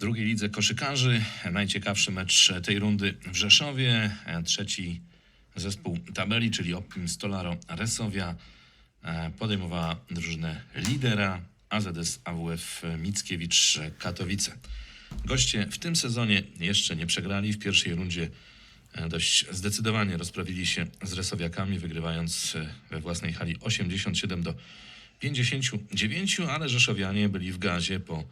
drugiej lidze koszykarzy. Najciekawszy mecz tej rundy w Rzeszowie. Trzeci zespół tabeli, czyli Optim Stolaro Resowia, e, podejmowała drużynę lidera AZS AWF Mickiewicz Katowice. Goście w tym sezonie jeszcze nie przegrali. W pierwszej rundzie e, dość zdecydowanie rozprawili się z Resowiakami, wygrywając e, we własnej hali 87 do 59, ale Rzeszowianie byli w gazie po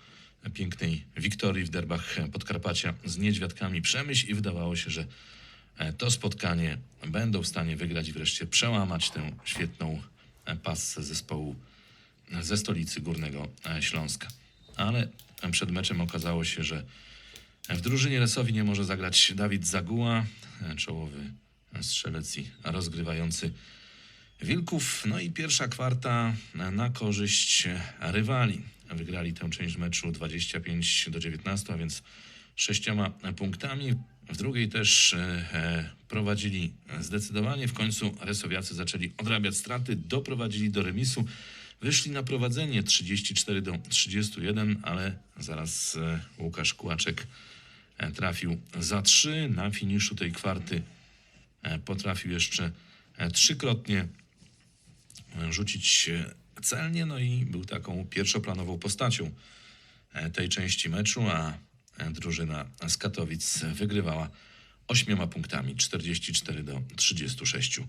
pięknej wiktorii w derbach Podkarpacia z Niedźwiadkami Przemyśl i wydawało się, że e, to spotkanie będą w stanie wygrać i wreszcie przełamać tę świetną e, passę zespołu ze stolicy Górnego e, Śląska. Ale przed meczem okazało się, że w drużynie Resowi nie może zagrać Dawid Zaguła, e, czołowy strzelec i rozgrywający Wilków. No i pierwsza kwarta na korzyść rywali. Wygrali tę część meczu 25 do 19, a więc sześcioma punktami. W drugiej też e, e, prowadzili zdecydowanie. W końcu Resowiacy zaczęli odrabiać straty, doprowadzili do remisu. Wyszli na prowadzenie 34 do 31, ale zaraz e, Łukasz Kłaczek trafił za trzy. Na finiszu tej kwarty potrafił jeszcze trzykrotnie rzucić celnie, no i był taką pierwszoplanową postacią e, tej części meczu, a e, drużyna z Katowic wygrywała ośmioma punktami 44 do 36.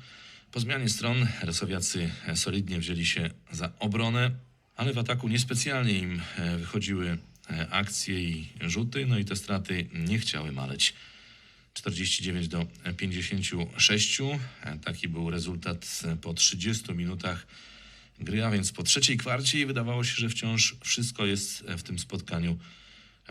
Po zmianie stron Resowiacy e, solidnie wzięli się za obronę, ale w ataku niespecjalnie im wychodziły akcje i rzuty, no i te straty nie chciały maleć. 49 do 56. E, Taki był rezultat po 30 minutach gry, a więc po trzeciej kwarcie i wydawało się, że wciąż wszystko jest e, w tym spotkaniu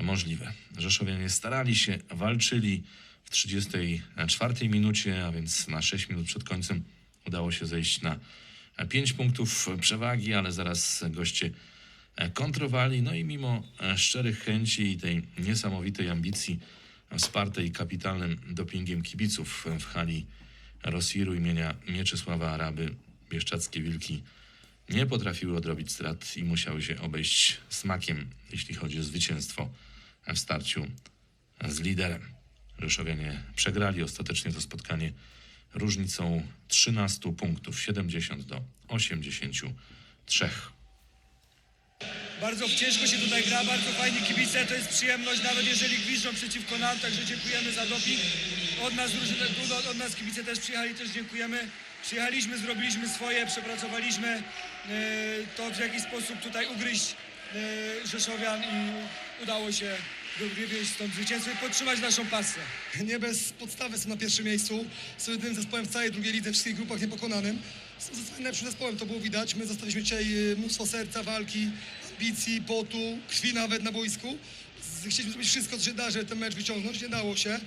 możliwe. Rzeszowianie starali się, walczyli w 34 minucie, a więc na 6 minut przed końcem udało się zejść na 5 punktów przewagi, ale zaraz goście e, kontrowali. No i mimo e, szczerych chęci i tej niesamowitej ambicji wspartej kapitalnym dopingiem kibiców w hali Rosiru imienia Mieczysława Araby, Bieszczackie Wilki nie potrafiły odrobić strat i musiały się obejść smakiem, jeśli chodzi o zwycięstwo w starciu z liderem. Rzeszowianie przegrali ostatecznie to spotkanie różnicą 13 punktów, 70 do 83. Bardzo ciężko się tutaj gra, bardzo fajni kibice, to jest przyjemność, nawet jeżeli gwiżdżą przeciwko nam, także dziękujemy za doping. Od nas drużyny, od, nas kibice też przyjechali, też dziękujemy. Przyjechaliśmy, zrobiliśmy swoje, przepracowaliśmy e, to w jakiś sposób tutaj ugryźć e, Rzeszowian i udało się wy- wywieźć stąd zwycięstwo i podtrzymać naszą pasę. Nie bez podstawy są na pierwszym miejscu. Są jedynym zespołem w całej drugiej lidze, w wszystkich grupach niepokonanym. Są najlepszym zespołem, to było widać. My zostawiliśmy dzisiaj y, mnóstwo serca, walki, ambicji, potu, krwi nawet na boisku. Chcieliśmy zrobić wszystko, co się da, żeby ten mecz wyciągnąć. Nie dało się.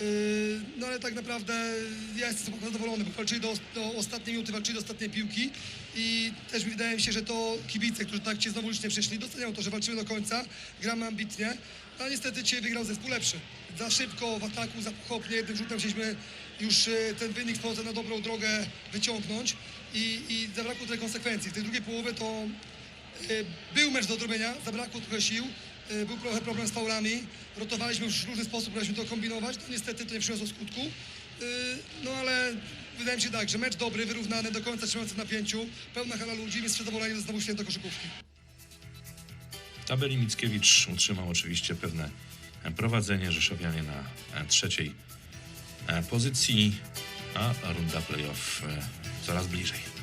Yy, No ale tak naprawdę ja jestem zadowolony, bo walczyli do, do ostatniej minuty, walczyli do ostatniej piłki i też wydaje mi się, że to kibice, którzy tak ci znowu licznie przyszli, doceniają to, że walczymy do końca, gramy ambitnie, a niestety dzisiaj wygrał zespół lepszy. Za szybko w ataku, za pochopnie, jednym rzutem chcieliśmy już e, ten wynik z na dobrą drogę wyciągnąć i, i zabrakło tej konsekwencji. W tej drugiej połowie to E, Był mecz do odrobienia, zabrakło trochę sił, był trochę problem z faulami, rotowaliśmy w różny sposób, próbowaliśmy to kombinować, no niestety to nie przyniosło skutku. E, No ale wydaje mi się tak, że mecz dobry, wyrównany, do końca trzymający napięciu, pełna hala ludzi, więc zadowoleni ze znowu święto koszykówki. Tabeli Mickiewicz utrzymał oczywiście pewne prowadzenie Rzeszowianie na e, trzeciej e, pozycji, a runda playoff e, coraz bliżej.